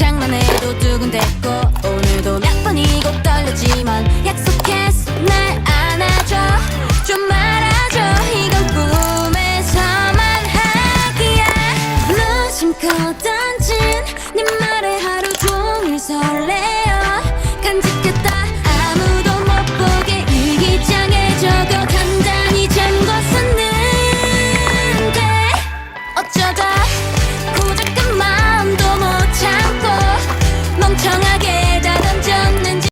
장난해도 뜨거